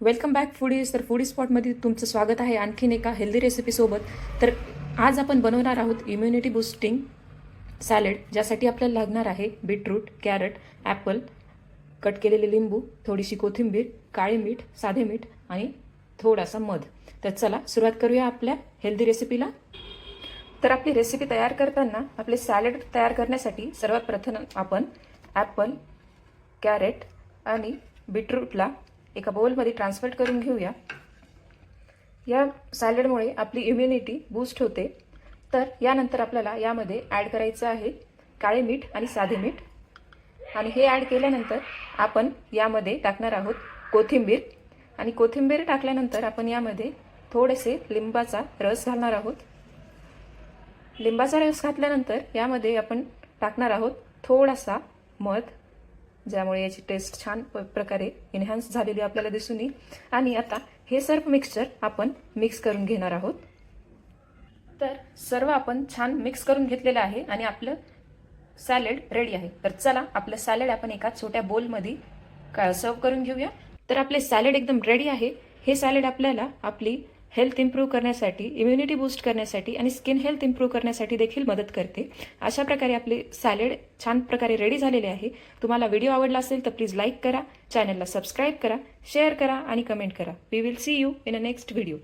Welcome back foodies तर foodie स्पॉटमध्ये तुमचं स्वागत आहे आणखीन एका हेल्दी रेसिपीसोबत तर आज आपण बनवणार आहोत इम्युनिटी बुस्टिंग सॅलेड ज्यासाठी आपल्याला लागणार आहे बीटरूट कॅरट ॲपल कट केलेले लिंबू थोडीशी कोथिंबीर काळे मीठ साधे मीठ आणि थोडासा मध. तर चला सुरुवात करूया आपल्या हेल्दी रेसिपीला तर आपली रेसिपी तयार करताना आपले सॅलेड तयार करण्यासाठी सर्वात प्रथम आपण ॲपल कॅरेट आणि बीटरूटला एका बाउलमध्ये ट्रान्सफर करून घेऊया. या सॅलडमुळे आपली इम्युनिटी बूस्ट होते. तर यानंतर आपल्याला यामध्ये ॲड करायचं आहे काळे मीठ आणि साधे मीठ. आणि हे ॲड केल्यानंतर आपण यामध्ये टाकणार आहोत कोथिंबीर. आणि कोथिंबीर टाकल्यानंतर आपण यामध्ये थोडेसे लिंबाचा रस घालणार आहोत. लिंबाचा रस घातल्यानंतर यामध्ये आपण टाकणार आहोत थोडासा मध. ज्यामुळे याची टेस्ट छान प- प्रकारे एन्हान्स झालेली आपल्याला दिसून येईल. आणि आता हे सर्व मिक्सचर आपण मिक्स करून घेणार आहोत. तर सर्व आपण छान मिक्स करून घेतलेलं आहे आणि आपलं सॅलेड रेडी आहे. तर चला आपलं सॅलेड आपण एका छोट्या बोलमध्ये का सर्व करून घेऊया. तर आपले सॅलेड एकदम रेडी आहे. हे सॅलेड आपल्याला आपली हेल्थ इम्प्रूव्ह करण्यासाठी इम्युनिटी बूस्ट करण्यासाठी आणि स्किन हेल्थ इम्प्रूव्ह करण्यासाठी देखील मदत करते. अशा प्रकारे आपले सॅलेड छान प्रकारे रेडी झालेले आहे. तुम्हाला व्हिडिओ आवडला असेल तर प्लीज लाईक करा. चॅनलला सबस्क्राईब करा शेअर करा आणि कमेंट करा. We will see you in a next video